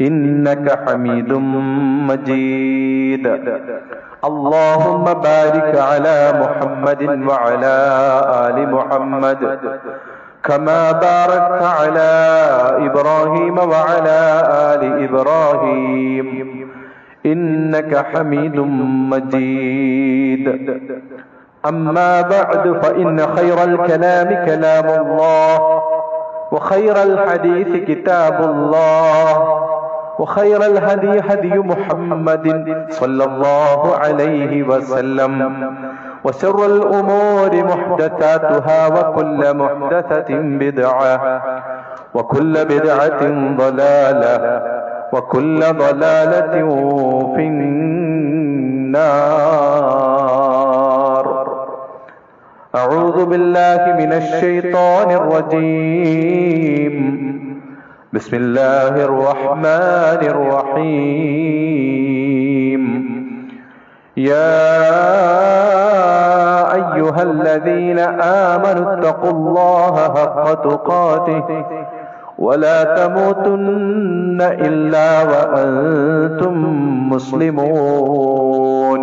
إنك حميد مجيد. اللهم بارك على محمد وعلى آل محمد. كما باركت على إبراهيم وعلى آل إبراهيم. إنك حميد مجيد. أما بعد فإن خير الكلام كلام الله وخير الحديث كتاب الله. وخير الهدي هدي محمد صلى الله عليه وسلم. وشر الأمور محدثاتها وكل محدثة بدعة وكل بدعة ضلالة وكل ضلالة في النار. أعوذ بالله من الشيطان الرجيم. بسم الله الرحمن الرحيم. يا أيها الذين آمنوا اتقوا الله حق تقاته ولا تموتن إلا وأنتم مسلمون.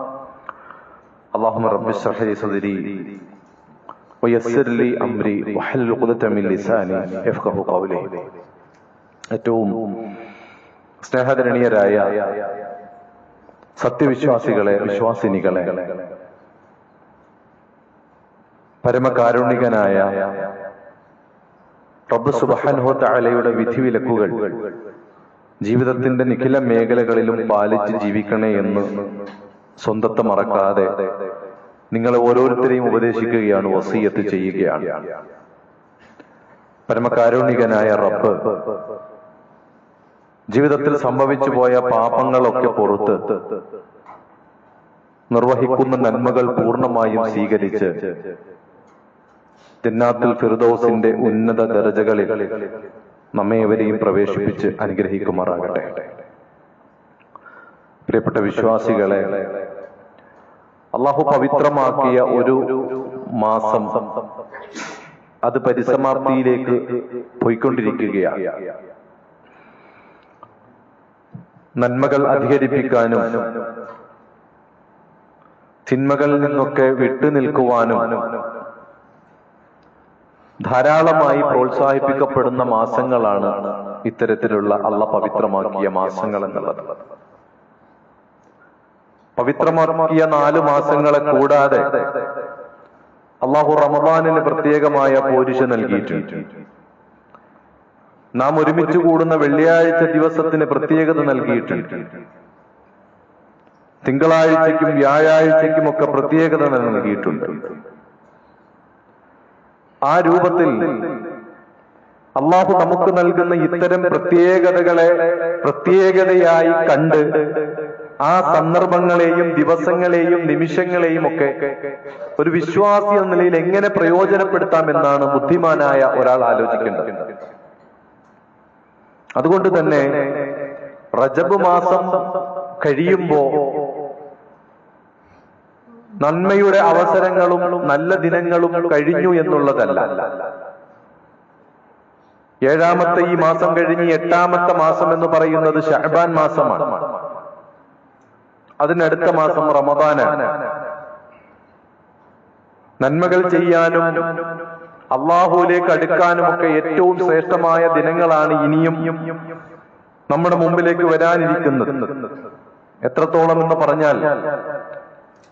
اللهم رب اشرح لي صدري ويسر لي امري واحلل عقدة من لساني يفقهوا قولي ഏറ്റവും സ്നേഹധരണീയരായ സത്യവിശ്വാസികളെ വിശ്വാസിനികളെ പരമകാരുണികനായ റബ്ബ് സുബാൻഹോ താലയുടെ വിധിവിലക്കുകൾ ജീവിതത്തിന്റെ നിഖില മേഖലകളിലും പാലിച്ച് ജീവിക്കണേ എന്ന് സ്വന്തത്തെ മറക്കാതെ നിങ്ങളെ ഓരോരുത്തരെയും ഉപദേശിക്കുകയാണ് വസീയത്ത് ചെയ്യുകയാണ്. പരമകാരുണികനായ റബ്ബ് ജീവിതത്തിൽ സംഭവിച്ചു പോയ പാപങ്ങളൊക്കെ പുറത്ത് നിർവഹിക്കുന്ന നന്മകൾ പൂർണമായും സ്വീകരിച്ച് ജന്നാത്തിൽ ഫിർദോസിന്റെ ഉന്നത ദർജകളിൽ നമ്മേവരെയും പ്രവേശിപ്പിച്ച് അനുഗ്രഹിക്കുമാറാകട്ടെ. പ്രിയപ്പെട്ട വിശ്വാസികളെ അള്ളാഹു പവിത്രമാക്കിയ ഒരു മാസം അത് പരിസമാപ്തിയിലേക്ക് പോയിക്കൊണ്ടിരിക്കുകയാണ്. നന്മകൾ അധികരിപ്പിക്കാനും തിന്മകളിൽ നിന്നൊക്കെ വിട്ടുനിൽക്കുവാനും ധാരാളമായി പ്രോത്സാഹിപ്പിക്കപ്പെടുന്ന മാസങ്ങളാണ് ഇത്തരത്തിലുള്ള അള്ള പവിത്രമാക്കിയ മാസങ്ങൾ എന്നുള്ളത്. പവിത്രമാക്കിയ നാല് മാസങ്ങളെ കൂടാതെ അള്ളാഹു റമദാനിന് പ്രത്യേകമായ പോരിശ നൽകിയിട്ടുണ്ട്. നാം ഒരുമിച്ച് കൂടുന്ന വെള്ളിയാഴ്ച ദിവസത്തിന് പ്രത്യേകത നൽകിയിട്ടുണ്ട്. തിങ്കളാഴ്ചയ്ക്കും വ്യാഴാഴ്ചയ്ക്കും ഒക്കെ പ്രത്യേകത നൽകിയിട്ടുണ്ട്. ആ രൂപത്തിൽ അള്ളാഹു നമുക്ക് നൽകുന്ന ഇത്തരം പ്രത്യേകതകളെ പ്രത്യേകതയായി കണ്ട് ആ സന്ദർഭങ്ങളെയും ദിവസങ്ങളെയും നിമിഷങ്ങളെയും ഒക്കെ ഒരു വിശ്വാസി എന്ന നിലയിൽ എങ്ങനെ പ്രയോജനപ്പെടുത്താമെന്നാണ് ബുദ്ധിമാനായ ഒരാൾ ആലോചിക്കേണ്ടത്. അതുകൊണ്ട് തന്നെ റജബ് മാസം കഴിയുമ്പോ നന്മയുടെ അവസരങ്ങളും നല്ല ദിനങ്ങളും കഴിഞ്ഞു എന്നുള്ളതല്ല. ഏഴാമത്തെ ഈ മാസം കഴിഞ്ഞ് എട്ടാമത്തെ മാസം എന്ന് പറയുന്നത് ഷഹബാൻ മാസമാണ്. അതിനടുത്ത മാസം റമദാനാണ് നന്മകൾ ചെയ്യാനും അള്ളാഹുവിലേക്ക് അടുക്കാനും ഒക്കെ ഏറ്റവും ശ്രേഷ്ഠമായ ദിനങ്ങളാണ് ഇനിയും നമ്മുടെ മുമ്പിലേക്ക് വരാനിരിക്കുന്നത്. എത്രത്തോളം എന്ന് പറഞ്ഞാൽ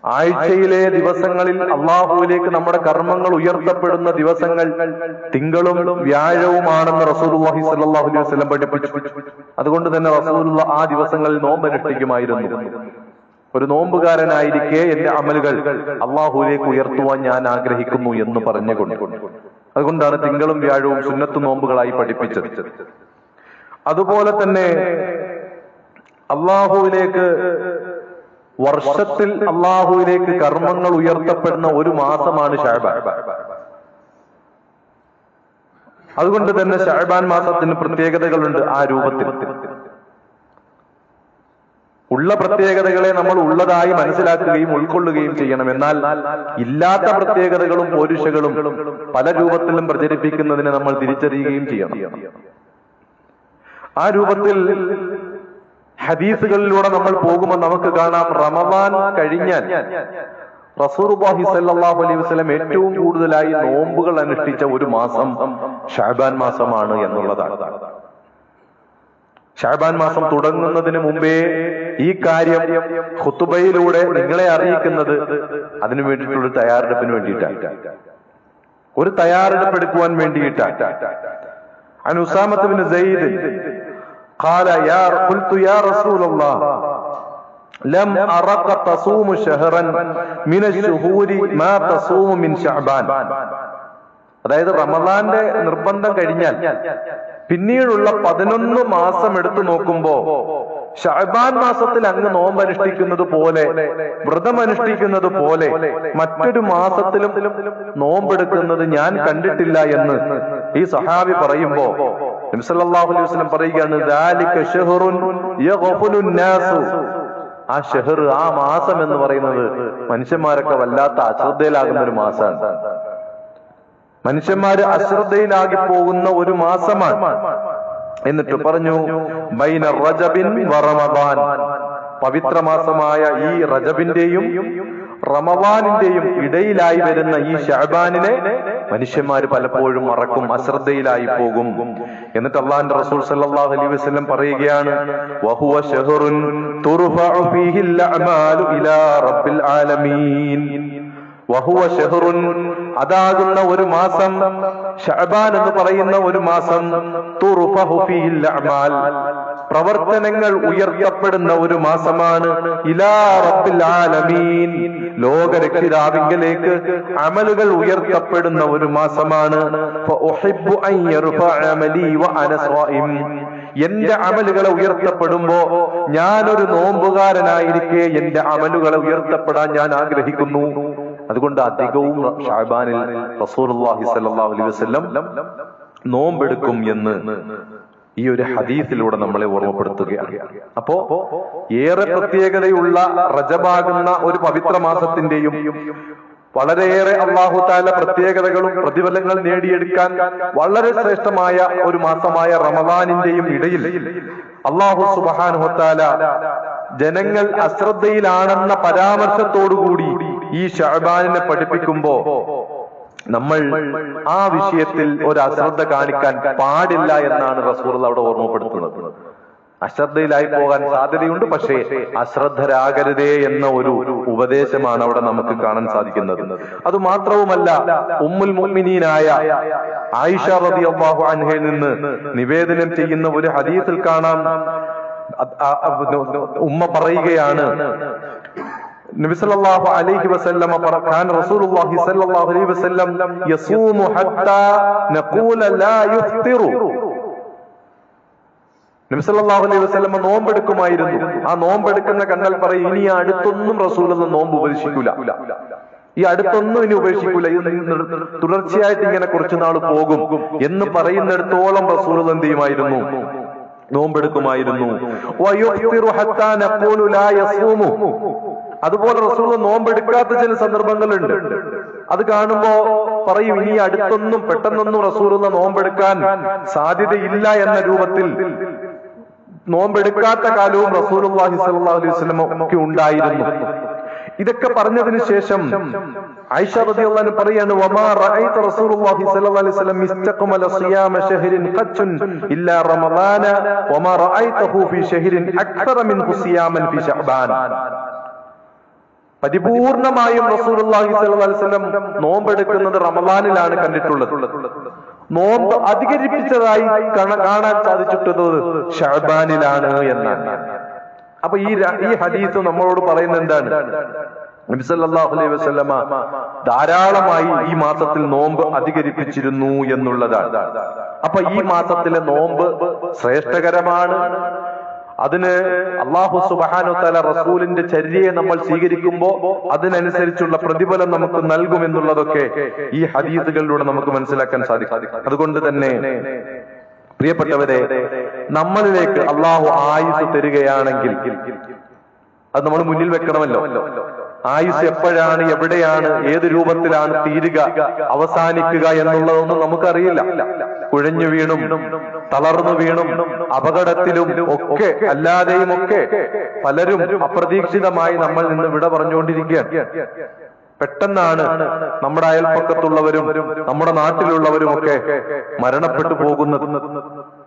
ആഴ്ചയിലെ ദിവസങ്ങളിൽ അള്ളാഹുവിലേക്ക് നമ്മുടെ കർമ്മങ്ങൾ ഉയർത്തപ്പെടുന്ന ദിവസങ്ങൾ തിങ്കളും വ്യാഴവുമാണെന്ന് റസൂലുള്ളാഹി സ്വല്ലല്ലാഹു അലൈഹി വസല്ലം പഠിപ്പിച്ചു. അതുകൊണ്ട് തന്നെ റസൂലുള്ള ആ ദിവസങ്ങളിൽ നോമ്പനുഷ്ഠിക്കുമായിരുന്നു. ഒരു നോമ്പുകാരനായിരിക്കെ എന്റെ അമലുകൾ അള്ളാഹുവിലേക്ക് ഉയർത്തുവാൻ ഞാൻ ആഗ്രഹിക്കുന്നു എന്ന് പറഞ്ഞുകൊണ്ട്. അതുകൊണ്ടാണ് തിങ്കളും വ്യാഴവും സുന്നത്ത് നോമ്പുകളായി പഠിപ്പിച്ചത്. അതുപോലെ തന്നെ അള്ളാഹുവിലേക്ക് വർഷത്തിൽ അള്ളാഹുവിലേക്ക് കർമ്മങ്ങൾ ഉയർത്തപ്പെടുന്ന ഒരു മാസമാണ് ഷാബാൻ. അതുകൊണ്ട് തന്നെ ഷാബാൻ മാസത്തിന് പ്രത്യേകതകളുണ്ട് ആ രൂപത്തിൽ. ഉള്ള പ്രത്യേകതകളെ നമ്മൾ ഉള്ളതായി മനസ്സിലാക്കുകയും ഉൾക്കൊള്ളുകയും ചെയ്യണം. എന്നാൽ ഇല്ലാത്ത പ്രത്യേകതകളും പോരുഷകളും പല രൂപത്തിലും പ്രചരിപ്പിക്കുന്നതിനെ നമ്മൾ തിരിച്ചറിയുകയും ചെയ്യണം. ആ രൂപത്തിൽ ഹദീസുകളിലൂടെ നമ്മൾ പോകുമ്പോൾ നമുക്ക് കാണാം റമദാൻ കഴിഞ്ഞാൽ റസൂർബാഹി സല്ലാഹു അലൈഹി വസ്ലം ഏറ്റവും കൂടുതലായി നോമ്പുകൾ അനുഷ്ഠിച്ച ഒരു മാസം ഷാബാൻ മാസമാണ് എന്നുള്ളതാണ്. ഷാബാൻ മാസം തുടങ്ങുന്നതിന് മുമ്പേ ഈ കാര്യം ഖുത്തുബയിലൂടെ നിങ്ങളെ അറിയിക്കുന്നത് അതിനു വേണ്ടിയിട്ടുള്ള തയ്യാറെടുപ്പിന് വേണ്ടിയിട്ടാണ് ഒരു തയ്യാറെടുപ്പ് എടുക്കുവാൻ വേണ്ടിയിട്ടാണ് അനുസാമത്ത് ബിൻ സെയ്ദ് قال يا قلت يا رسول الله لم أرك تصوم شهرا من الشهور ما تصوم من شعبان അതായത് റമദാന്റെ നിർബന്ധം കഴിഞ്ഞാൽ പിന്നീടുള്ള പതിനൊന്ന് മാസം എടുത്തു നോക്കുമ്പോ ഷഹബാൻ മാസത്തിൽ അങ്ങ് നോമ്പ് അനുഷ്ഠിക്കുന്നത് പോലെ വ്രതം അനുഷ്ഠിക്കുന്നത് പോലെ മറ്റൊരു മാസത്തിലും നോമ്പെടുക്കുന്നത് ഞാൻ കണ്ടിട്ടില്ല എന്ന് ഈ സഹാബി പറയുമ്പോ നബിസല്ലാഹു അലൈഹി വസല്ലം പറയുകയാണ് "ദാലിക ഷഹ്റുൻ യഗ്ഫുലുൻ ആ ഷെഹർ ആ മാസം എന്ന് പറയുന്നത് മനുഷ്യന്മാരൊക്കെ വല്ലാത്ത അശ്രദ്ധയിലാകുന്ന ഒരു മാസമാണ് മനുഷ്യന്മാര് അശ്രദ്ധയിലാകി പോകുന്ന ഒരു മാസമാണ്. എന്നിട്ട് പറഞ്ഞു ബൈന റജബിൻ റമദാൻ. പവിത്ര മാസമായ ഈ റജബിന്റെയും റമവാനിന്റെയും ഇടയിലായി വരുന്ന ഈ ഷഹബാനിനെ മനുഷ്യന്മാര് പലപ്പോഴും മറക്കും അശ്രദ്ധയിലായി പോകും എന്നിട്ട് അള്ളാഹിന്റെ റസൂൽ സല്ലല്ലാഹു അലൈഹി വസല്ലം പറയുകയാണ് വഹുവ ഷഹറുൻ തുർഫഉ ഫീഹിൽ അഅമാലു ഇലാ റബ്ബിൽ ആലമീൻ. വഹുവ ഷഹറുൻ. അതാകുന്ന ഒരു മാസം. ഷഹബാൻ എന്ന് പറയുന്ന ഒരു മാസം. പ്രവർത്തനങ്ങൾ ഉയർത്തപ്പെടുന്ന ഒരു മാസമാണ്. ഇലാ റബ്ബിൽ ആലമീൻ. ലോകരക്ഷിതാവിങ്കലേക്ക് അമലുകൾ ഉയർത്തപ്പെടുന്ന ഒരു മാസമാണ്. എന്റെ അമലുകളെ ഉയർത്തപ്പെടുമ്പോ ഞാനൊരു നോമ്പുകാരനായിരിക്കെ എന്റെ അമലുകളെ ഉയർത്തപ്പെടാൻ ഞാൻ ആഗ്രഹിക്കുന്നു. അതുകൊണ്ട് അധികവും ഷാബാനിൽ റസൂലുള്ളാഹി സ്വല്ലല്ലാഹു അലൈഹി നോമ്പെടുക്കും എന്ന് ഈ ഒരു ഹദീസിലൂടെ നമ്മളെ ഓർമ്മപ്പെടുത്തുകയാണ്. അപ്പോ ഏറെ പ്രത്യേകതയുള്ള റജബാകുന്ന ഒരു പവിത്ര മാസത്തിന്റെയും വളരെയേറെ അള്ളാഹു താല പ്രത്യേകതകളും പ്രതിഫലങ്ങൾ നേടിയെടുക്കാൻ വളരെ ശ്രേഷ്ഠമായ ഒരു മാസമായ റമദാനിന്റെയും ഇടയിൽ അള്ളാഹു സുബാനുഹത്താല ജനങ്ങൾ അശ്രദ്ധയിലാണെന്ന പരാമർശത്തോടുകൂടി ഈ ഷഹബാനിനെ പഠിപ്പിക്കുമ്പോ നമ്മൾ ആ വിഷയത്തിൽ ഒരു അശ്രദ്ധ കാണിക്കാൻ പാടില്ല എന്നാണ് റസൂർ അവിടെ ഓർമ്മപ്പെടുത്തുന്നത്. അശ്രദ്ധയിലായി പോകാൻ സാധ്യതയുണ്ട് പക്ഷേ അശ്രദ്ധരാകരുതേ എന്ന ഒരു ഉപദേശമാണ് അവിടെ നമുക്ക് കാണാൻ സാധിക്കുന്നത്. അത് മാത്രവുമല്ല ഉമ്മുൽ മുഅ്മിനീനായ ആയിഷ റളിയല്ലാഹു അൻഹയിൽ നിന്ന് നിവേദനം ചെയ്യുന്ന ഒരു ഹദീസിൽ കാണാം. ഉമ്മ പറയുകയാണ് നബിസല്ലാഹു അലൈഹി വസല്ലമ റസൂലുള്ളാഹി സല്ലല്ലാഹു അലൈഹി വസല്ലം യസൂമു ഹത്താ നഖൂല ലാ യുഫ്തിറു. സല്ലല്ലാഹു അലൈഹി വസല്ലമ നോമ്പെടുക്കുമായിരുന്നു. ആ നോമ്പെടുക്കുന്ന കണ്ടാൽ പറയും ഇനി അടുത്തൊന്നും റസൂലുള്ള നോമ്പ് ഉപദേശിക്കൂല ഈ അടുത്തൊന്നും ഇനി ഉപേക്ഷിക്കൂല. തുടർച്ചയായിട്ട് ഇങ്ങനെ കുറച്ചു നാൾ പോകും എന്ന് പറയുന്നിടത്തോളം റസൂൽ എന്ത് ചെയ്യുമായിരുന്നു? നോമ്പെടുക്കുമായിരുന്നു. അതുപോലെ റസൂൾ നോമ്പെടുക്കാത്ത ചില സന്ദർഭങ്ങളുണ്ട്. അത് കാണുമ്പോ പറയും ഇനി അടുത്തൊന്നും പെട്ടെന്നൊന്നും റസൂൽ നോമ്പെടുക്കാൻ സാധ്യതയില്ല എന്ന രൂപത്തിൽ നോമ്പെടുക്കാത്ത കാലവും റസൂലുള്ളാഹി സ്വല്ലല്ലാഹു അലൈഹി വസല്ലം ഒക്കെ ഉണ്ടായിരുന്നു. ഇതൊക്കെ പറഞ്ഞതിന് ശേഷം ആയിഷ റളിയല്ലാഹു പറയാണ് റസൂലുള്ളാഹി അലൈഹി വസല്ലം വമാ റഅയ്തഹു ഫീ സിയാമൻ പരിപൂർണമായും അലൈഹി വസല്ലം നോമ്പെടുക്കുന്നത് റമദാനിലാണ് കണ്ടിട്ടുള്ളത്. നോമ്പ് അധികരിപ്പിച്ചതായി കാണാൻ സാധിച്ചിട്ടുള്ളത് ഷഅബാനിലാണ് എന്നാണ്. അപ്പൊ ഈ ഈ ഹദീസ് നമ്മളോട് പറയുന്ന എന്താണ്? അലൈഹി ധാരാളമായി ഈ മാസത്തിൽ നോമ്പ് അധികരിപ്പിച്ചിരുന്നു എന്നുള്ളതാണ്. അപ്പൊ ഈ മാസത്തിലെ നോമ്പ് ശ്രേഷ്ഠകരമാണ്. അതിന് അള്ളാഹു സുബാനു തല റസൂലിന്റെ ചര്യയെ നമ്മൾ സ്വീകരിക്കുമ്പോൾ അതിനനുസരിച്ചുള്ള പ്രതിഫലം നമുക്ക് നൽകുമെന്നുള്ളതൊക്കെ ഈ ഹദീസുകളിലൂടെ നമുക്ക് മനസ്സിലാക്കാൻ സാധിക്കും. അതുകൊണ്ട് തന്നെ പ്രിയപ്പെട്ടവരെ നമ്മളിലേക്ക് അള്ളാഹു ആയുസ് തരികയാണെങ്കിൽ അത് നമ്മൾ മുന്നിൽ വെക്കണമല്ലോ. ആയുസ് എപ്പോഴാണ് എവിടെയാണ് ഏത് രൂപത്തിലാണ് തീരുക അവസാനിക്കുക എന്നുള്ളതൊന്നും നമുക്കറിയില്ല. കുഴഞ്ഞു വീണും തളർന്നു വീണും അപകടത്തിലും ഒക്കെ അല്ലാതെയും ഒക്കെ പലരും അപ്രതീക്ഷിതമായി നമ്മൾ നിന്ന് വിട പറഞ്ഞുകൊണ്ടിരിക്കുകയാണ്. പെട്ടെന്നാണ് നമ്മുടെ അയൽപ്പക്കത്തുള്ളവരും നമ്മുടെ നാട്ടിലുള്ളവരും ഒക്കെ മരണപ്പെട്ടു പോകുന്നത്.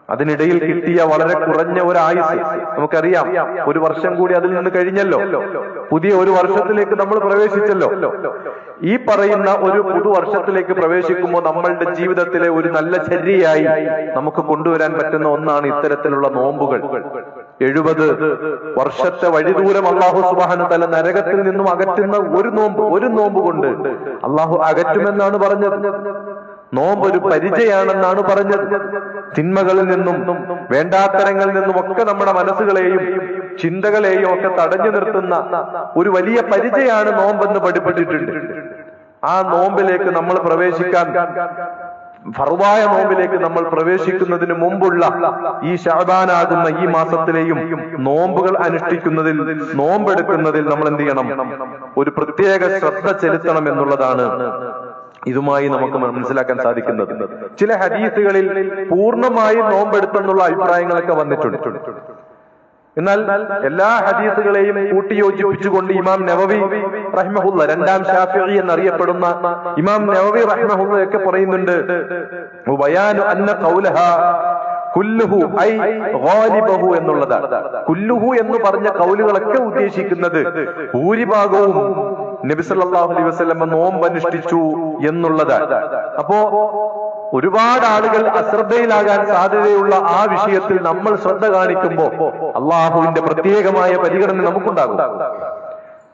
അതിനിടയിൽ കിട്ടിയ വളരെ കുറഞ്ഞ ഒരു ആയുസ് നമുക്കറിയാം. ഒരു വർഷം കൂടി അതിൽ നിന്ന് കഴിഞ്ഞല്ലോ. പുതിയ ഒരു വർഷത്തിലേക്ക് നമ്മൾ പ്രവേശിച്ചല്ലോ. ഈ പറയുന്ന ഒരു പുതുവർഷത്തിലേക്ക് പ്രവേശിക്കുമ്പോൾ നമ്മളുടെ ജീവിതത്തിലെ ഒരു നല്ല ചര്യയായി നമുക്ക് കൊണ്ടുവരാൻ പറ്റുന്ന ഒന്നാണ് ഇത്തരത്തിലുള്ള നോമ്പുകൾ. എഴുപത് വർഷത്തെ വഴിദൂരം അള്ളാഹു സുബാനു തല നരകത്തിൽ നിന്നും അകറ്റുന്ന ഒരു നോമ്പ് ഒരു നോമ്പ് കൊണ്ട് അള്ളാഹു അകറ്റുമെന്നാണ് പറഞ്ഞത്. നോമ്പ് ഒരു പരിചയാണെന്നാണ് പറഞ്ഞത്. തിന്മകളിൽ നിന്നും വേണ്ടാത്തരങ്ങളിൽ നിന്നും ഒക്കെ നമ്മുടെ മനസ്സുകളെയും ചിന്തകളെയും ഒക്കെ തടഞ്ഞു നിർത്തുന്ന ഒരു വലിയ പരിചയാണ് നോമ്പെന്ന് പഠിപ്പിച്ചിട്ടുണ്ട്. ആ നോമ്പിലേക്ക് നമ്മൾ പ്രവേശിക്കാൻ ഫർവായ നോമ്പിലേക്ക് നമ്മൾ പ്രവേശിക്കുന്നതിന് മുമ്പുള്ള ഈ ഷാബാനാകുന്ന ഈ മാസത്തിലെയും നോമ്പുകൾ അനുഷ്ഠിക്കുന്നതിൽ നോമ്പെടുക്കുന്നതിൽ നമ്മൾ എന്ത് ചെയ്യണം? ഒരു പ്രത്യേക ശ്രദ്ധ ചെലുത്തണം എന്നുള്ളതാണ് ഇതുമായി നമുക്ക് മനസ്സിലാക്കാൻ സാധിക്കുന്നത്. ചില ഹദീസുകളിൽ പൂർണമായും നോമ്പെടുത്തെന്നുള്ള അഭിപ്രായങ്ങളൊക്കെ വന്നിട്ടുണ്ട്. എന്നാൽ എല്ലാ ഹദീസുകളെയും കൂട്ടിയോജിപ്പിച്ചുകൊണ്ട് ഇമാം നവവി റഹ്മഹുല്ല രണ്ടാം ഷാഫി എന്നറിയപ്പെടുന്ന ഇമാം നവവി റഹ്മഹുല്ല ഒക്കെ പറയുന്നുണ്ട് അന്ന കുല്ലുഹു ഐ ഗാലിബഹു എന്നുള്ളതാണ്. കുല്ലുഹു എന്ന് പറഞ്ഞ കൗലുകളൊക്കെ ഉദ്ദേശിക്കുന്നത് ഭൂരിഭാഗവും നബി സല്ലല്ലാഹു അലൈഹി വസല്ലം നോമ്പ് അനുഷ്ഠിച്ചു എന്നുള്ളതാണ്. അപ്പോ ഒരുപാട് ആളുകൾ അശ്രദ്ധയിലാകാൻ സാധ്യതയുള്ള ആ വിഷയത്തിൽ നമ്മൾ ശ്രദ്ധ കാണിക്കുമ്പോൾ അള്ളാഹുവിന്റെ പ്രത്യേകമായ പരിഗണന നമുക്കുണ്ടാകും.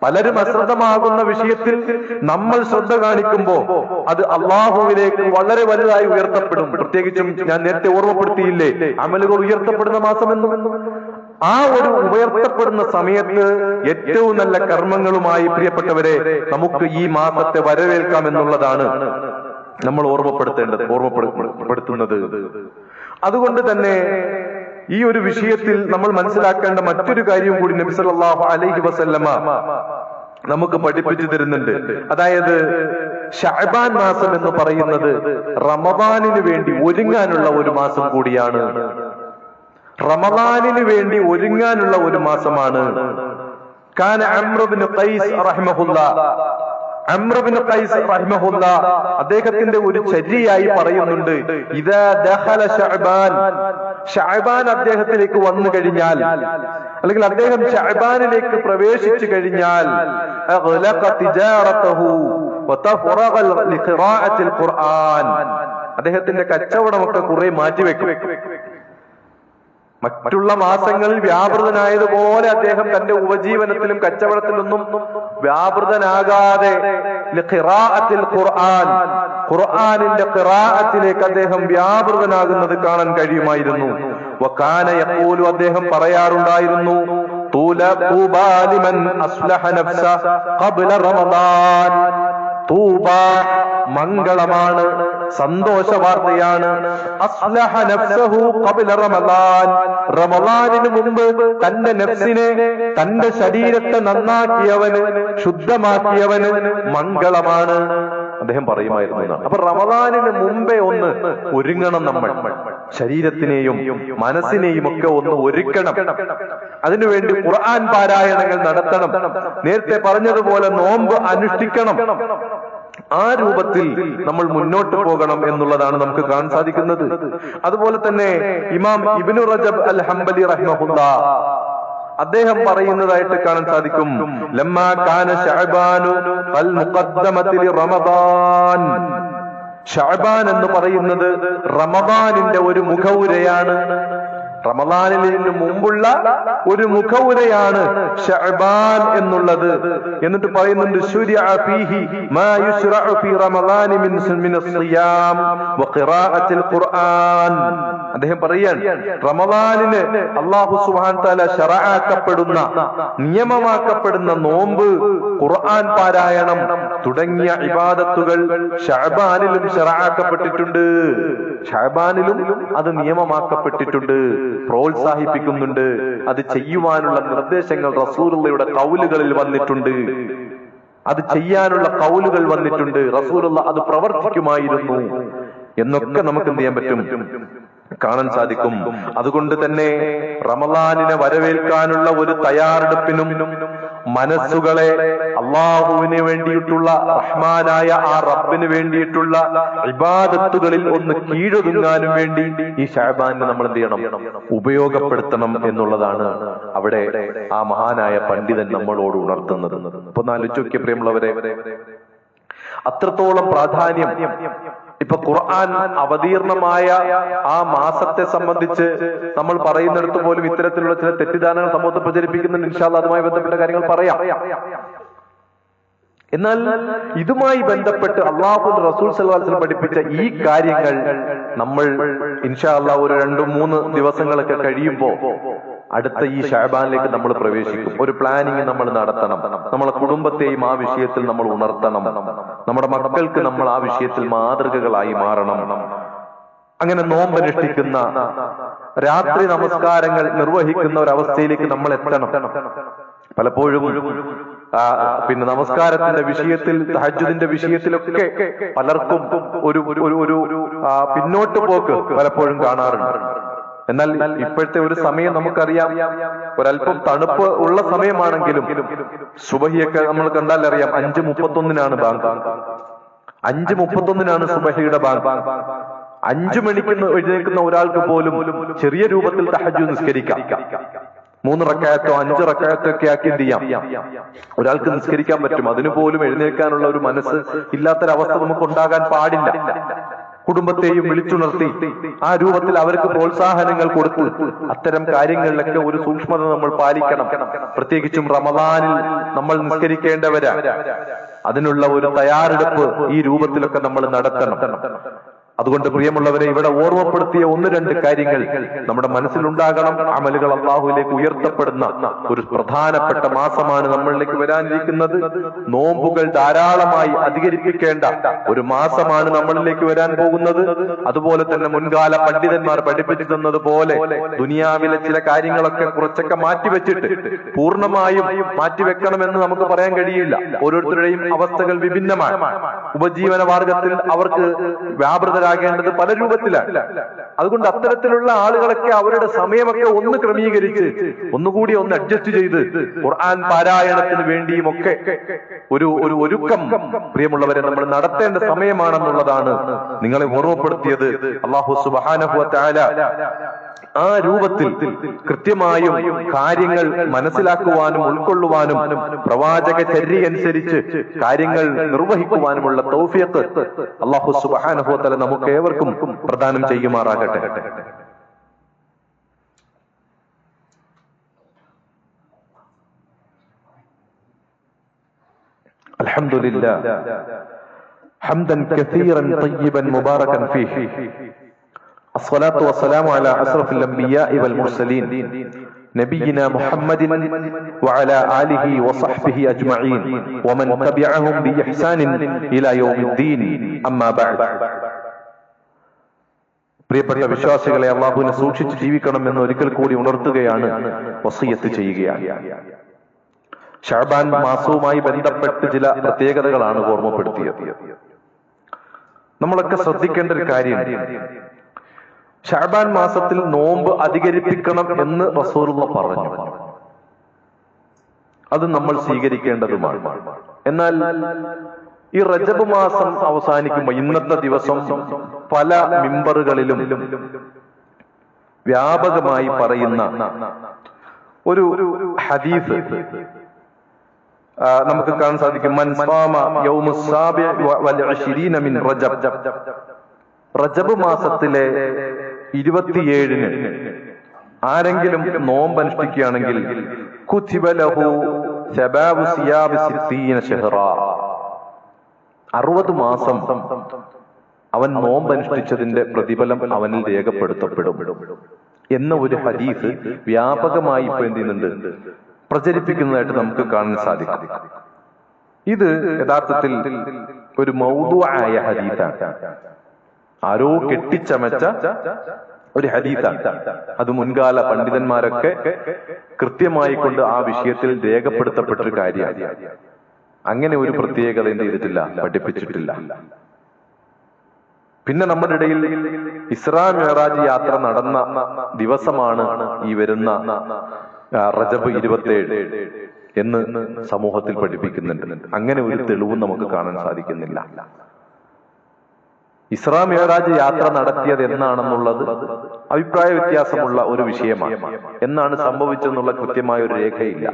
പലരും അശ്രദ്ധമാകുന്ന വിഷയത്തിൽ നമ്മൾ ശ്രദ്ധ കാണിക്കുമ്പോൾ അത് അള്ളാഹുവിലേക്ക് വളരെ വലുതായി ഉയർത്തപ്പെടും. പ്രത്യേകിച്ചും ഞാൻ നേരത്തെ ഓർമ്മപ്പെടുത്തിയില്ലേ അമലുകൾ ഉയർത്തപ്പെടുന്ന മാസം എന്ന് ആ ഒരു ഉയർത്തപ്പെടുന്ന സമയത്ത് ഏറ്റവും നല്ല കർമ്മങ്ങളുമായി പ്രിയപ്പെട്ടവരെ നമുക്ക് ഈ മാസത്തെ വരവേൽക്കാം എന്നുള്ളതാണ് നമ്മൾ ഓർമ്മപ്പെടുത്തേണ്ടത് ഓർമ്മപ്പെടുത്തുന്നത്. അതുകൊണ്ട് തന്നെ ഈ ഒരു വിഷയത്തിൽ നമ്മൾ മനസ്സിലാക്കേണ്ട മറ്റൊരു കാര്യം കൂടി നബി സല്ലല്ലാഹു അലൈഹി വസല്ലമ നമുക്ക് പഠിപ്പിച്ചു തരുന്നുണ്ട്. അതായത് ഷഅബാൻ മാസം എന്ന് പറയുന്നത് റമദാനിന് വേണ്ടി ഒരുങ്ങാനുള്ള ഒരു മാസം കൂടിയാണ്. റമദാനിന് വേണ്ടി ഒരുങ്ങാനുള്ള ഒരു മാസമാണ്. കാന ഖൈസ് അമ്രബിന് ഖൈസ് റഹ്മഹുല്ല അദ്ദേഹത്തിന്റെ ഒരു ചര്യയായി പറയുന്നുണ്ട് ഇതാ ദഖല ഷഅബാൻ ഷഅബാൻ അദ്ദേഹത്തിലേക്ക് വന്നു കഴിഞ്ഞാൽ അല്ലെങ്കിൽ അദ്ദേഹം ഷഅബാനിലേക്ക് പ്രവേശിച്ചു കഴിഞ്ഞാൽ ഖുർആൻ. അദ്ദേഹത്തിന്റെ കച്ചവടമൊക്കെ കുറെ മാറ്റിവെക്കും. മറ്റുള്ള മാസങ്ങളിൽ വ്യാപൃതനായതുപോലെ അദ്ദേഹം തന്റെ ഉപജീവനത്തിലും കച്ചവടത്തിലൊന്നും വ്യാപൃതനാകാതെ ഖുർആൻ ഖുർആനിന്റെ ഖിറാഅത്തിലേക്ക് അദ്ദേഹം വ്യാപൃതനാകുന്നത് കാണാൻ കഴിയുമായിരുന്നു. വക്കാന യഖൂലു അദ്ദേഹം പറയാറുണ്ടായിരുന്നു മംഗളമാണ് സന്തോഷ വാർത്തയാണ് റമലാനിന് മുമ്പ് തന്റെ നെഫ്സിനെ തന്റെ ശരീരത്തെ നന്നാക്കിയവന് ശുദ്ധമാക്കിയവന് മംഗളമാണ്. അദ്ദേഹം പറയുമായിരുന്നു അപ്പൊ റമദാനിന് മുമ്പേ ഒന്ന് ഒരുങ്ങണം നമ്മൾ. ശരീരത്തിനെയും മനസ്സിനെയും ഒക്കെ ഒന്ന് ഒരുക്കണം. അതിനുവേണ്ടി ഖുർആൻ പാരായണങ്ങൾ നടത്തണം. നേരത്തെ പറഞ്ഞതുപോലെ നോമ്പ് അനുഷ്ഠിക്കണം. ആ രൂപത്തിൽ നമ്മൾ മുന്നോട്ട് പോകണം എന്നുള്ളതാണ് നമുക്ക് കാണാൻ സാധിക്കുന്നത്. അതുപോലെ തന്നെ ഇമാം ഇബിനു റജബ് അൽ ഹംബലി റഹ്മഹുല്ല അദ്ദേഹം പറയുന്നതായിട്ട് കാണാൻ സാധിക്കും ലമ്മാ കാന ഷഅബാനു അൽ റമദാൻ. ഷഅബാൻ എന്ന് പറയുന്നത് റമദാനിന്റെ ഒരു മുഖവുരയാണ്. റമദാനിലിന് മുമ്പുള്ള ഒരു മുഖവുരയാണ് ഷഅബാൻ എന്നുള്ളത്. എന്നിട്ട് പറയുന്നുണ്ട് സൂര്യ ഫീഹി മാ യുശ്റഅു ഫീ റമദാനി മിൻ മിൻ സിയാം വ ഖിറാഅത്തിൽ ഖുർആൻ. അദ്ദേഹം പറയുകയാണ് റമദാനിന് അല്ലാഹു സുബ്ഹാന തആല ശറആക്കപ്പെടുന്ന നിയമമാക്കപ്പെടുന്ന നോമ്പ് ഖുർആൻ പാരായണം തുടങ്ങിയ ഇബാദത്തുകൾ ഷഅബാനിലും ശറആക്കപ്പെട്ടിട്ടുണ്ട് ഷഅബാനിലും അത് നിയമമാക്കപ്പെട്ടിട്ടുണ്ട്. പ്രോത്സാഹിപ്പിക്കുന്നുണ്ട്. അത് ചെയ്യുവാനുള്ള നിർദ്ദേശങ്ങൾ റസൂലുള്ളയുടെ കൗലുകളിൽ വന്നിട്ടുണ്ട്. അത് ചെയ്യാനുള്ള കൗലുകൾ വന്നിട്ടുണ്ട്. റസൂലുള്ള അത് പ്രവർത്തിക്കുമായിരുന്നു. എന്നൊക്കെ നമുക്ക് എന്ത് ചെയ്യാൻ പറ്റും? കാണാൻ സാധിക്കും. അതുകൊണ്ട് തന്നെ റമദാനിനെ വരവേൽക്കാനുള്ള ഒരു തയ്യാറെടുപ്പിനും മനസ്സുകളെ അള്ളാഹുവിന് വേണ്ടിയിട്ടുള്ള റഹ്മാനായ ആ റബ്ബിന് വേണ്ടിയിട്ടുള്ള ഇബാദത്തുകളിൽ ഒന്ന് കീഴൊതുങ്ങാനും വേണ്ടി ഈ ഷാബാനെ നമ്മൾ എന്ത് ചെയ്യണം? ഉപയോഗപ്പെടുത്തണം എന്നുള്ളതാണ് അവിടെ ആ മഹാനായ പണ്ഡിതൻ നമ്മളോട് ഉണർത്തുന്നത്. ഇപ്പൊ നാലോചിക്ക പ്രിയമുള്ളവരെ അത്രത്തോളം പ്രാധാന്യം ഇപ്പൊ ഖുർആൻ അവതീർണമായ ആ മാസത്തെ സംബന്ധിച്ച് നമ്മൾ പറയുന്നിടത്ത് പോലും ഇത്തരത്തിലുള്ള ചില തെറ്റിദ്ധാരണകൾ സമൂഹത്തിൽ പ്രചരിപ്പിക്കുന്നുണ്ട്. ഇൻഷാല്ല അതുമായി ബന്ധപ്പെട്ട കാര്യങ്ങൾ പറയാം. എന്നാൽ ഇതുമായി ബന്ധപ്പെട്ട് അള്ളാഹു റസൂൽ സല്ലാസിൽ പഠിപ്പിച്ച ഈ കാര്യങ്ങൾ നമ്മൾ ഇൻഷാ അള്ളാഹ് ഒരു രണ്ടു മൂന്ന് ദിവസങ്ങളൊക്കെ കഴിയുമ്പോ അടുത്ത ഈ ഷാബാനിലേക്ക് നമ്മൾ പ്രവേശിക്കും. ഒരു പ്ലാനിങ് നമ്മൾ നടത്തണം. നമ്മളെ കുടുംബത്തെയും ആ വിഷയത്തിൽ നമ്മൾ ഉണർത്തണം. നമ്മുടെ മക്കൾക്ക് നമ്മൾ ആ വിഷയത്തിൽ മാതൃകകളായി മാറണം. അങ്ങനെ നോമ്പനുഷ്ഠിക്കുന്ന രാത്രി നമസ്കാരങ്ങൾ നിർവഹിക്കുന്ന ഒരു അവസ്ഥയിലേക്ക് നമ്മൾ എത്തണം. പലപ്പോഴും പിന്നെ നമസ്കാരത്തിന്റെ വിഷയത്തിൽ ഹജ്ജിന്റെ വിഷയത്തിലൊക്കെ പലർക്കും ഒരു ഒരു ഒരു ഒരു പിന്നോട്ട് പോക്ക് പലപ്പോഴും കാണാറുണ്ട്. എന്നാൽ ഇപ്പോഴത്തെ ഒരു സമയം നമുക്കറിയാം. ഒരല്പം തണുപ്പ് ഉള്ള സമയമാണെങ്കിലും സുബഹിയൊക്കെ നമ്മൾ കണ്ടാൽ അറിയാം അഞ്ച് മുപ്പത്തൊന്നിനാണ് ബാങ്ക്. അഞ്ച് മുപ്പത്തൊന്നിനാണ് സുബഹിയുടെ ബാങ്ക്. അഞ്ചു മണിക്ക് എഴുന്നേൽക്കുന്ന ഒരാൾക്ക് പോലും ചെറിയ രൂപത്തിൽ തഹജു നിസ്കരിക്കാം. മൂന്ന് റക്കായത്തോ അഞ്ച് റക്കായത്തോ ഒക്കെ ആക്കി എന്ത് ചെയ്യാം? ഒരാൾക്ക് നിസ്കരിക്കാൻ പറ്റും. അതിനു പോലും എഴുന്നേൽക്കാനുള്ള ഒരു മനസ്സ് ഇല്ലാത്തൊരവസ്ഥ നമുക്ക് ഉണ്ടാകാൻ പാടില്ല. കുടുംബത്തെയും വിളിച്ചുണർത്തി ആ രൂപത്തിൽ അവർക്ക് പ്രോത്സാഹനങ്ങൾ കൊടുത്ത് അത്തരം കാര്യങ്ങളിലൊക്കെ ഒരു സൂക്ഷ്മത നമ്മൾ പാലിക്കണം. പ്രത്യേകിച്ചും റമദാനിൽ നമ്മൾ നിസ്കരിക്കേണ്ടവരാ. അതിനുള്ള ഒരു തയ്യാറെടുപ്പ് ഈ രൂപത്തിലൊക്കെ നമ്മൾ നടത്തണം. അതുകൊണ്ട് പ്രിയമുള്ളവരെ ഇവിടെ ഓർമ്മപ്പെടുത്തിയ ഒന്ന് രണ്ട് കാര്യങ്ങൾ നമ്മുടെ മനസ്സിലുണ്ടാകണം. അമലുകൾ അള്ളാഹുവിലേക്ക് ഉയർത്തപ്പെടുന്ന ഒരു പ്രധാനപ്പെട്ട മാസമാണ് നമ്മളിലേക്ക് വരാനിരിക്കുന്നത്. നോമ്പുകൾ ധാരാളമായി അധികരിപ്പിക്കേണ്ട ഒരു മാസമാണ് നമ്മളിലേക്ക് വരാൻ പോകുന്നത്. അതുപോലെ തന്നെ മുൻകാല പണ്ഡിതന്മാർ പഠിപ്പിച്ചു തന്നതുപോലെ ദുനിയാവിലെ ചില കാര്യങ്ങളൊക്കെ കുറച്ചൊക്കെ മാറ്റിവെച്ചിട്ട് പൂർണമായും മാറ്റിവെക്കണമെന്ന് നമുക്ക് പറയാൻ കഴിയില്ല. ഓരോരുത്തരുടെയും അവസ്ഥകൾ വിഭിന്നമാണ്. ഉപജീവന മാർഗത്തിൽ അവർക്ക് വ്യാപൃതരാകേണ്ടത് പല രൂപത്തിലാണ്. അതുകൊണ്ട് അത്തരത്തിലുള്ള ആളുകളൊക്കെ അവരുടെ സമയമൊക്കെ ഒന്ന് ക്രമീകരിച്ച് ഒന്നുകൂടി ഒന്ന് അഡ്ജസ്റ്റ് ചെയ്ത് ഖുർആൻ പാരായണത്തിന് വേണ്ടിയും ഒക്കെ ഒരു ഒരു ഒരുക്കം പ്രിയമുള്ളവരെ നമ്മൾ നടത്തേണ്ട സമയമാണെന്നുള്ളതാണ് നിങ്ങളെ ഓർമ്മപ്പെടുത്തിയത്. അള്ളാഹു സുബാന ആ രൂപത്തിൽ കൃത്യമായും കാര്യങ്ങൾ മനസ്സിലാക്കുവാനും ഉൾക്കൊള്ളുവാനും പ്രവാചക ചരി അനുസരിച്ച് കാര്യങ്ങൾ നിർവഹിക്കുവാനുമുള്ള തൗഫിയത്ത് അള്ളാഹു സുബാനുഭവത്തല നമുക്ക് ഏവർക്കും പ്രദാനം ചെയ്യുമാറാകട്ടെ. الحمد لله حمدا كثيرا طيبا مباركا فيه الصلاة والسلام على أشرف الأنبياء والمرسلين نبينا محمد وعلى آله وصحبه أجمعين ومن تبعهم بإحسان إلى يوم الدين أما بعد പ്രിയപ്പെട്ട വിശ്വാസികളെ അള്ളാഹുവിനെ സൂക്ഷിച്ച് ജീവിക്കണം എന്ന് ഒരിക്കൽ കൂടി ഉണർത്തുകയാണ് വസീയത്ത് ചെയ്യുകയാണ് ഷാബാൻ മാസവുമായി ബന്ധപ്പെട്ട് ചില പ്രത്യേകതകളാണ് ഓർമ്മപ്പെടുത്തിയത് നമ്മളൊക്കെ ശ്രദ്ധിക്കേണ്ട ഒരു കാര്യം ഷാബാൻ മാസത്തിൽ നോമ്പ് അധികരിപ്പിക്കണം എന്ന് റസൂറുള്ള പറഞ്ഞു. അത് നമ്മൾ സ്വീകരിക്കേണ്ടതുമാണ്. എന്നാൽ ഈ റജബ് മാസം അവസാനിക്കുമ്പോൾ ഇന്നത്തെ ദിവസം പല മിമ്പറുകളിലും വ്യാപകമായി പറയുന്ന ഒരു ഹദീസ് നമുക്ക് കാണാൻ സാധിക്കും. റജബ്. റജബ് മാസത്തിലെ ഇരുപത്തിയേഴിന് ആരെങ്കിലും നോമ്പ് അനുഷ്ഠിക്കുകയാണെങ്കിൽ അറുപത് മാസം അവൻ നോമ്പ് അനുഷ്ഠിച്ചതിന്റെ പ്രതിഫലം അവനിൽ രേഖപ്പെടുത്തപ്പെടും. എന്ന ഒരു ഹദീസ് വ്യാപകമായി ഇപ്പൊ എന്ത് ചെയ്യുന്നുണ്ട്? പ്രചരിപ്പിക്കുന്നതായിട്ട് നമുക്ക് കാണാൻ സാധിക്കും. ഇത് യഥാർത്ഥത്തിൽ ഒരു മൗതുവായ ഹദീസാണ്. ആരോ കെട്ടിച്ചമച്ച ഒരു ഹദീസാണ് അത് മുൻകാല പണ്ഡിതന്മാരൊക്കെ കൃത്യമായി കൊണ്ട് ആ വിഷയത്തിൽ രേഖപ്പെടുത്തപ്പെട്ട ഒരു അങ്ങനെ ഒരു പ്രത്യേകത എന്ത് ചെയ്തിട്ടില്ല? പഠിപ്പിച്ചിട്ടില്ല. പിന്നെ നമ്മുടെ ഇടയിൽ ഇസ്രാ മെഹറാജ് യാത്ര നടന്ന ദിവസമാണ് ഈ വരുന്ന റജബ് ഇരുപത്തേഴ് എന്ന് സമൂഹത്തിൽ പഠിപ്പിക്കുന്നുണ്ട്. അങ്ങനെ ഒരു തെളിവും നമുക്ക് കാണാൻ സാധിക്കുന്നില്ല. ഇസ്രാ മേറാജ് യാത്ര നടത്തിയത് എന്നാണെന്നുള്ളത് അഭിപ്രായ വ്യത്യാസമുള്ള ഒരു വിഷയമാണ്. എന്നാണ് സംഭവിച്ചെന്നുള്ള കൃത്യമായ ഒരു രേഖയില്ല.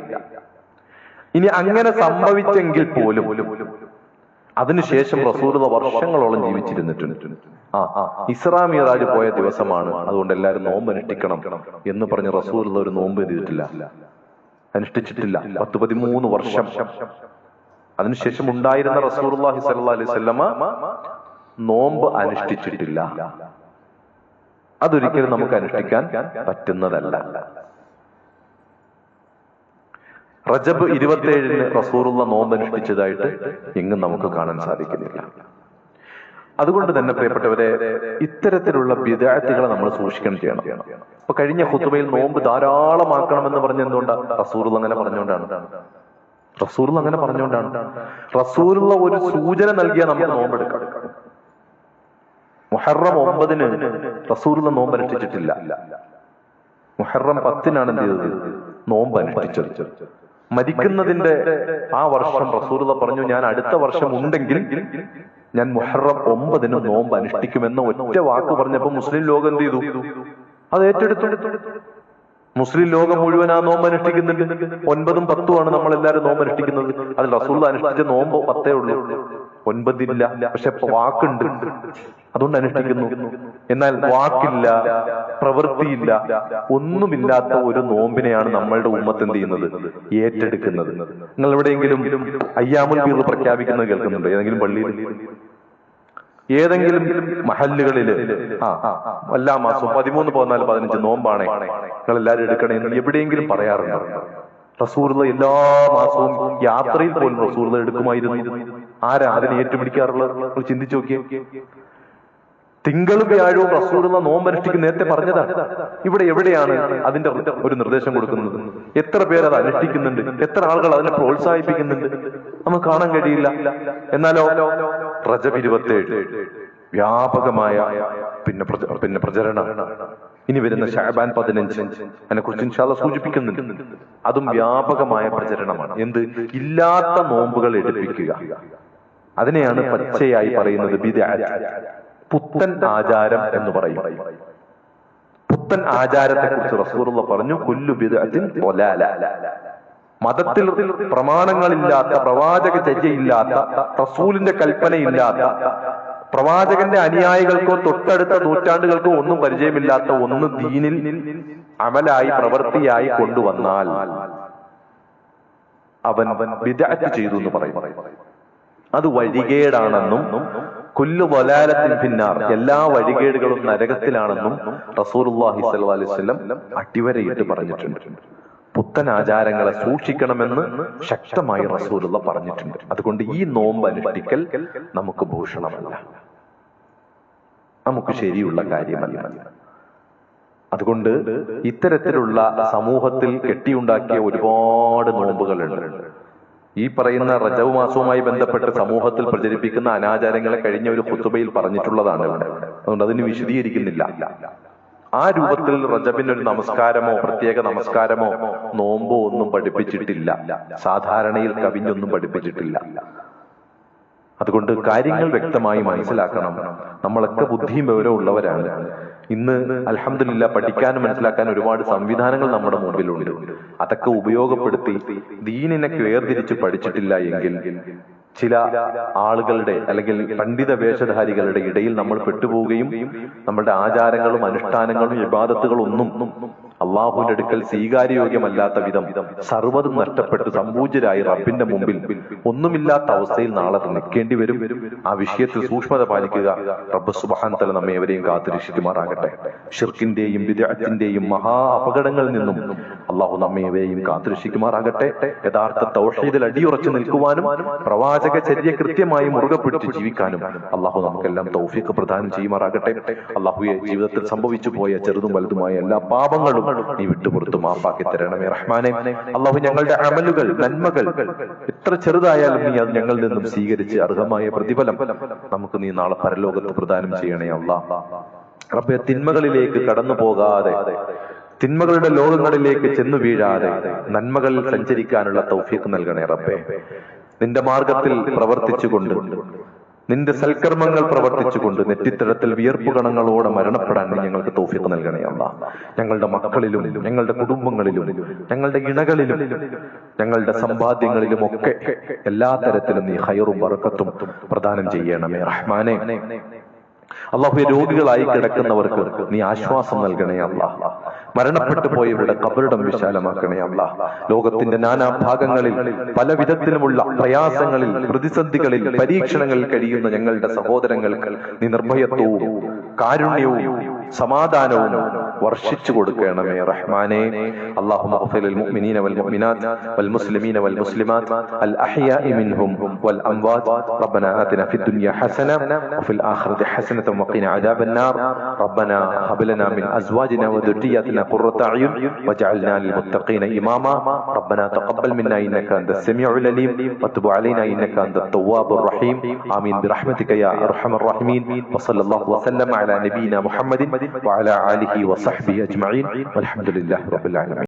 ഇനി അങ്ങനെ സംഭവിച്ചെങ്കിൽ പോലും അതിനുശേഷം റസൂലത വർഷങ്ങളോളം ജീവിച്ചിരുന്നിട്ടുണ്ട്. ആ ഇസ്രാ മിറാജ് പോയ ദിവസമാണ്. അതുകൊണ്ട് എല്ലാവരും നോമ്പ് അനുഷ്ഠിക്കണം എന്ന് പറഞ്ഞ് റസൂലത ഒരു നോമ്പ് ചെയ്തിട്ടില്ല അനുഷ്ഠിച്ചിട്ടില്ല. പത്ത് പതിമൂന്ന് വർഷം. അതിനുശേഷം ഉണ്ടായിരുന്ന റസൂർഹി സല്ലാ അലൈഹി സ്വല്ലമ നോമ്പ് അനുഷ്ഠിച്ചിട്ടില്ല. അതൊരിക്കലും നമുക്ക് അനുഷ്ഠിക്കാൻ പറ്റുന്നതല്ല. റജബ് ഇരുപത്തിയേഴിന് റസൂറുള്ള നോമ്പ് അനുഷ്ഠിച്ചതായിട്ട് എങ്ങും നമുക്ക് കാണാൻ സാധിക്കുന്നില്ല. അതുകൊണ്ട് തന്നെ പ്രിയപ്പെട്ടവരെ ഇത്തരത്തിലുള്ള വിദ്യാർത്ഥികളെ നമ്മൾ സൂക്ഷിക്കണം ചെയ്യണം അപ്പൊ കഴിഞ്ഞ ഹുത്തുബയിൽ നോമ്പ് ധാരാളമാക്കണമെന്ന് പറഞ്ഞ എന്തുകൊണ്ടാണ് റസൂറുള്ള അങ്ങനെ പറഞ്ഞുകൊണ്ടാണ്. റസൂറുള്ള അങ്ങനെ പറഞ്ഞുകൊണ്ടാണ്. റസൂറുള്ള ഒരു സൂചന നൽകിയാൽ നമുക്ക് നോമ്പെടുക്കാം. മുഹറം ഒമ്പതിന് റസൂലുള്ള നോമ്പ് അനുഷ്ഠിച്ചിട്ടില്ല. മുഹറം പത്തിനാണ് എന്ത് ചെയ്തത്? നോമ്പ് അനുഷ്ഠിച്ചത്. മരിക്കുന്നതിന്റെ ആ വർഷം റസൂലുള്ള പറഞ്ഞു ഞാൻ അടുത്ത വർഷം ഉണ്ടെങ്കിൽ ഞാൻ മുഹറം ഒമ്പതിന് നോമ്പ് അനുഷ്ഠിക്കുമെന്ന ഒറ്റ വാക്ക് പറഞ്ഞപ്പോ മുസ്ലിം ലോകം എന്ത് ചെയ്തു? അത് ഏറ്റെടുത്തു. മുസ്ലിം ലോകം മുഴുവൻ ആ നോമ്പ് അനുഷ്ഠിക്കുന്നുണ്ട്. ഒൻപതും പത്തുമാണ് നമ്മൾ എല്ലാവരും നോമ്പ് അനുഷ്ഠിക്കുന്നത്. അതിൽ റസൂള്ള അനുഷ്ഠിച്ച നോമ്പ് പത്തേ ഉള്ളൂ. ഒൻപതില്ല പക്ഷെ വാക്കുണ്ട്. അതുകൊണ്ട് അനുഷ്ഠിക്കുന്നു. എന്നാൽ വാക്കില്ല പ്രവൃത്തിയില്ല ഒന്നുമില്ലാത്ത ഒരു നോമ്പിനെയാണ് നമ്മളുടെ ഉമ്മത്ത് എന്ത് ചെയ്യുന്നത്? ഏറ്റെടുക്കുന്നത്. നിങ്ങൾ എവിടെയെങ്കിലും അയ്യാമുൽ ബീർ പ്രഖ്യാപിക്കുന്നത് കേൾക്കുന്നുണ്ടോ? ഏതെങ്കിലും പള്ളിയിൽ? ഏതെങ്കിലും മഹല്ലുകളിൽ? ആ എല്ലാ മാസവും പതിമൂന്ന് പതിനാല് പതിനഞ്ച് നോമ്പാണേ. നിങ്ങൾ എല്ലാവരും എടുക്കണേ എന്ന് എവിടെയെങ്കിലും പറയാറുണ്ട്. റസൂർല എല്ലാ മാസവും യാത്രയിൽ പോലും റസൂർല എടുക്കുമായിരുന്നു. ആരാ അതിനെ ഏറ്റുപിടിക്കാറുള്ളത്? ചിന്തിച്ചു നോക്കിയേ. തിങ്കളും വ്യാഴവും റസൂറുള്ള നോമ്പനുഷ്ഠിക്കും നേരത്തെ പറഞ്ഞതാണ് ഇവിടെ എവിടെയാണ് അതിന്റെ ഒരു നിർദ്ദേശം കൊടുക്കുന്നത്? എത്ര പേർ അത് അനുഷ്ഠിക്കുന്നുണ്ട്? എത്ര ആളുകൾ അതിനെ പ്രോത്സാഹിപ്പിക്കുന്നുണ്ട്? നമുക്ക് കാണാൻ കഴിയില്ല. എന്നാലോ? റജബ് ഇരുപത്തേഴ്. വ്യാപകമായ പിന്നെ പിന്നെ പ്രചരണം. ഇനി വരുന്ന ഷാബാൻ പതിനഞ്ച് അതിനെ കുറിച്ച് ഇൻഷാല്ല സൂചിപ്പിക്കുന്നുണ്ട്. അതും വ്യാപകമായ പ്രചരണമാണ്. എന്ത്? ഇല്ലാത്ത നോമ്പുകൾ എടുപ്പിക്കുക. അതിനെയാണ് പച്ചയായി പറയുന്നത് പുത്തൻ ആചാരം എന്ന് പറയും. പുത്തൻ ആചാരത്തെ കുറിച്ച് റസൂറുള്ള പറഞ്ഞു കൊല്ലു ബിദഅത്തിൻ ضലാല മതത്തിൽ പ്രമാണങ്ങളില്ലാത്ത പ്രവാചക ചര്യയില്ലാത്ത റസൂലിന്റെ കൽപ്പനയില്ലാത്ത പ്രവാചകന്റെ അനുയായികൾക്കോ തൊട്ടടുത്ത നൂറ്റാണ്ടുകൾക്കോ ഒന്നും പരിചയമില്ലാത്ത ഒന്ന് ദീനിൽ അമലായി പ്രവൃത്തിയായി കൊണ്ടുവന്നാൽ അവൻ വിദഗ്ധ ചെയ്തു എന്ന് പറയും. അത് വഴികേടാണെന്നും കുല്ലു വലാലത്തിൻ പിന്നാർ എല്ലാ വഴികേടുകളും നരകത്തിലാണെന്നും അലൈഹി വസല്ലം അടിവരയിട്ട് പറഞ്ഞിട്ടുണ്ട്. പുത്തൻ ആചാരങ്ങളെ സൂക്ഷിക്കണമെന്ന് ശക്തമായി റസൂലുള്ള പറഞ്ഞിട്ടുണ്ട്. അതുകൊണ്ട് ഈ നോമ്പ് അനുഷ്ഠിക്കൽ നമുക്ക് ഭൂഷണമല്ല. നമുക്ക് ശരിയുള്ള കാര്യമല്ല. അതുകൊണ്ട് ഇത്തരത്തിലുള്ള സമൂഹത്തിൽ കെട്ടിയുണ്ടാക്കിയ ഒരുപാട് നോമ്പുകളുണ്ട്. ഈ പറയുന്ന റജവ് മാസവുമായി ബന്ധപ്പെട്ട് സമൂഹത്തിൽ പ്രചരിപ്പിക്കുന്ന അനാചാരങ്ങളെ കഴിഞ്ഞ ഒരു കുത്തുബയിൽ പറഞ്ഞിട്ടുള്ളതാണ് ഇവിടെ. അതുകൊണ്ട് അതിന് വിശദീകരിക്കുന്നില്ല. ആ രൂപത്തിൽ റജബിന് ഒരു നമസ്കാരമോ പ്രത്യേക നമസ്കാരമോ നോമ്പോ ഒന്നും പഠിപ്പിച്ചിട്ടില്ല. സാധാരണയിൽ കവിഞ്ഞൊന്നും പഠിപ്പിച്ചിട്ടില്ല. അതുകൊണ്ട് കാര്യങ്ങൾ വ്യക്തമായി മനസ്സിലാക്കണം. നമ്മളൊക്കെ ബുദ്ധിയും വിവരവും ഉള്ളവരാണ് ഇന്ന് അലഹമില്ല പഠിക്കാനും മനസ്സിലാക്കാനും ഒരുപാട് സംവിധാനങ്ങൾ നമ്മുടെ മുമ്പിലുണ്ട്. അതൊക്കെ ഉപയോഗപ്പെടുത്തി ദീനിനെ വേർതിരിച്ച് പഠിച്ചിട്ടില്ല എങ്കിൽ ചില ആളുകളുടെ അല്ലെങ്കിൽ പണ്ഡിത വേഷധാരികളുടെ ഇടയിൽ നമ്മൾ പെട്ടുപോവുകയും നമ്മുടെ ആചാരങ്ങളും അനുഷ്ഠാനങ്ങളും വിവാദത്തുകളും ഒന്നും അള്ളാഹുവിന്റെ അടുക്കൽ സ്വീകാര്യോഗ്യമല്ലാത്ത വിധം സർവതും നഷ്ടപ്പെട്ട് സമ്പൂജ്യരായി റബ്ബിന്റെ മുമ്പിൽ ഒന്നുമില്ലാത്ത അവസ്ഥയിൽ നാളെ നിൽക്കേണ്ടി വരും. ആ വിഷയത്തിൽ സൂക്ഷ്മത പാലിക്കുക. റബ്ബ് സുബാൻ തല നമ്മെ എവരെയും കാത്തിരക്ഷിക്കുമാറാകട്ടെ. ഷിർക്കിന്റെയും വിദഗ്ധത്തിന്റെയും മഹാ അപകടങ്ങളിൽ നിന്നും അള്ളാഹു നമ്മയവേയും കാത്തിരക്ഷിക്കുമാറാകട്ടെ. യഥാർത്ഥ തൗഹീദിൽ അടിയുറച്ചു നിൽക്കുവാനും പ്രവാചക ചര്യ കൃത്യമായി മുറുകെ പിടിച്ച് ജീവിക്കാനും അള്ളാഹു നമുക്കെല്ലാം തൗഫീഖ് പ്രദാനം ചെയ്യുമാറാകട്ടെ. അള്ളാഹുയെ ജീവിതത്തിൽ സംഭവിച്ചു പോയ ചെറുതും വലുതുമായ എല്ലാ പാപങ്ങളും നീ വിട്ടുപുറത്തു മാപ്പാക്കി തരണമേ റഹ്മാനെ. അള്ളാഹു ഞങ്ങളുടെ അമലുകൾ നന്മകൾ എത്ര ചെറുതായാലും നീ അത് ഞങ്ങളിൽ നിന്നും സ്വീകരിച്ച് അർഹമായ പ്രതിഫലം നമുക്ക് നീ നാളെ പരലോകത്ത് പ്രദാനം ചെയ്യണേ അള്ളാഹ് റബ്ബെ തിന്മകളിലേക്ക് കടന്നു പോകാതെ തിന്മകളുടെ ലോകങ്ങളിലേക്ക് ചെന്നു വീഴാതെ നന്മകൾ സഞ്ചരിക്കാനുള്ള തൗഫീഖ് നൽകണേ റബ്ബേ. നിന്റെ മാർഗത്തിൽ പ്രവർത്തിച്ചുകൊണ്ട് നിന്റെ സൽക്കർമ്മങ്ങൾ പ്രവർത്തിച്ചുകൊണ്ട് നെറ്റിത്തരത്തിൽ വിയർപ്പ് കണങ്ങളോടെ മരണപ്പെടാൻ ഞങ്ങൾക്ക് തൗഫീഖ് നൽകണേ അല്ല ഞങ്ങളുടെ മക്കളിലും ഞങ്ങളുടെ കുടുംബങ്ങളിലും ഞങ്ങളുടെ ഇണകളിലും ഞങ്ങളുടെ സമ്പാദ്യങ്ങളിലും ഒക്കെ എല്ലാ തരത്തിലും നീ ഹയറും വറക്കത്തും പ്രദാനം ചെയ്യണമേ റഹ്മാനെ. അള്ളാഹു രോഗികളായി കിടക്കുന്നവർക്ക് നീ ആശ്വാസം നൽകണേ അള്ളാഹ് മരണപ്പെട്ടു പോയവരുടെ കബറിടം വിശാലമാക്കണേ അള്ളാഹ് ലോകത്തിന്റെ നാനാ ഭാഗങ്ങളിൽ പല വിധത്തിലുമുള്ള പ്രയാസങ്ങളിൽ പ്രതിസന്ധികളിൽ പരീക്ഷണങ്ങളിൽ കഴിയുന്ന ഞങ്ങളുടെ സഹോദരങ്ങൾക്ക് നീ നിർഭയത്വവും കാരുണ്യവും സമാധാനവും വർഷിച്ചു കൊടുക്കണമേ റഹ്മാനെ اللهم اغفر للمؤمنين والمؤمنات والمسلمين والمسلمات الأحياء منهم والأموات ربنا آتنا في الدنيا حسنة وفي الآخرة حسنة وقنا عذاب النار ربنا هب لنا من أزواجنا وذرياتنا قرة أعين واجعلنا للمتقين إماما ربنا تقبل منا إنك أنت السميع العليم وتب علينا إنك أنت التواب الرحيم آمين برحمتك يا أرحم الراحمين وصلى الله وسلم على نبينا محمد وعلى آله وصحبه أجمعين والحمد لله رب العالمين.